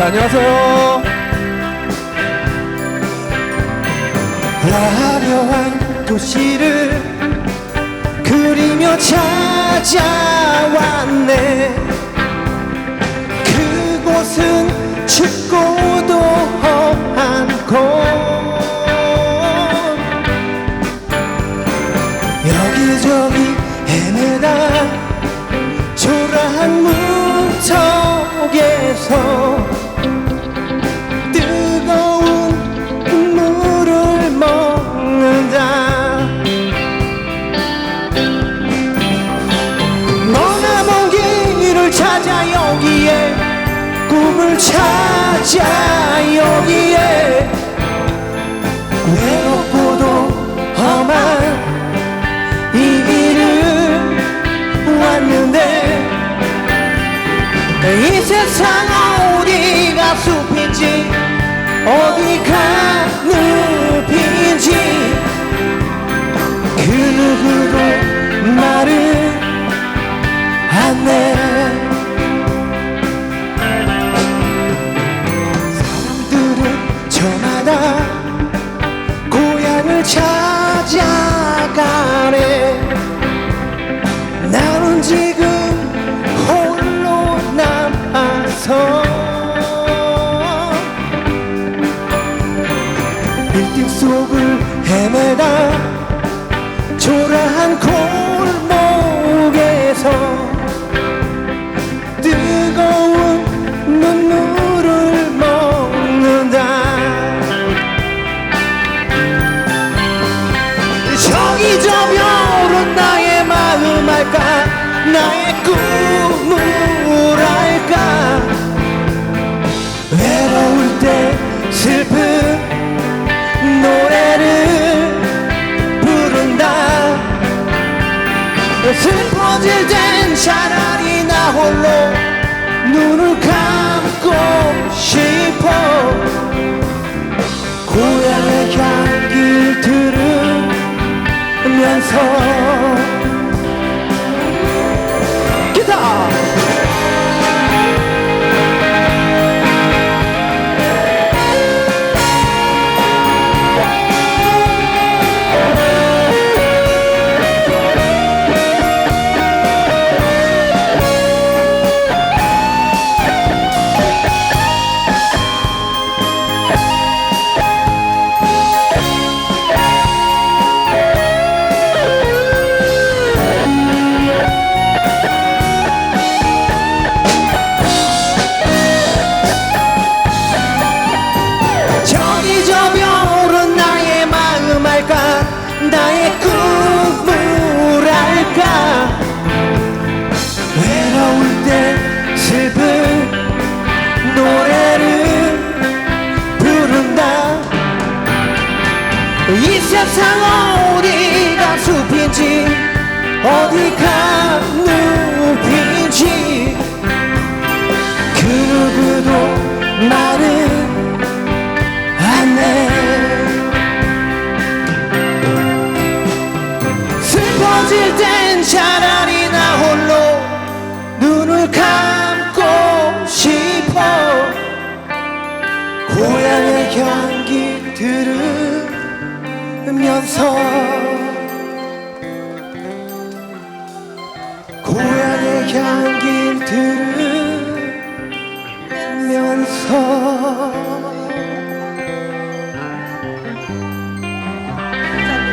자, 안녕하세요. 화려한 도시를 그리며 찾아왔네 그곳은 춥고도 험한 곳 여기저기 헤매다 여기에 꿈을 찾아 여기에 외롭고도 험한 이 길을 왔는데 이 세상 나의 꿈을 알까? 외로울 때 슬픈 노래를 부른다. 슬퍼질 땐 차라리 나 홀로 눈을 감고 싶어. 고향의 향기를 들으면서 노래를 부른다. 이 세상 어디가 숲인지 어디가 향기 들으면서 고향의 향기 들으면서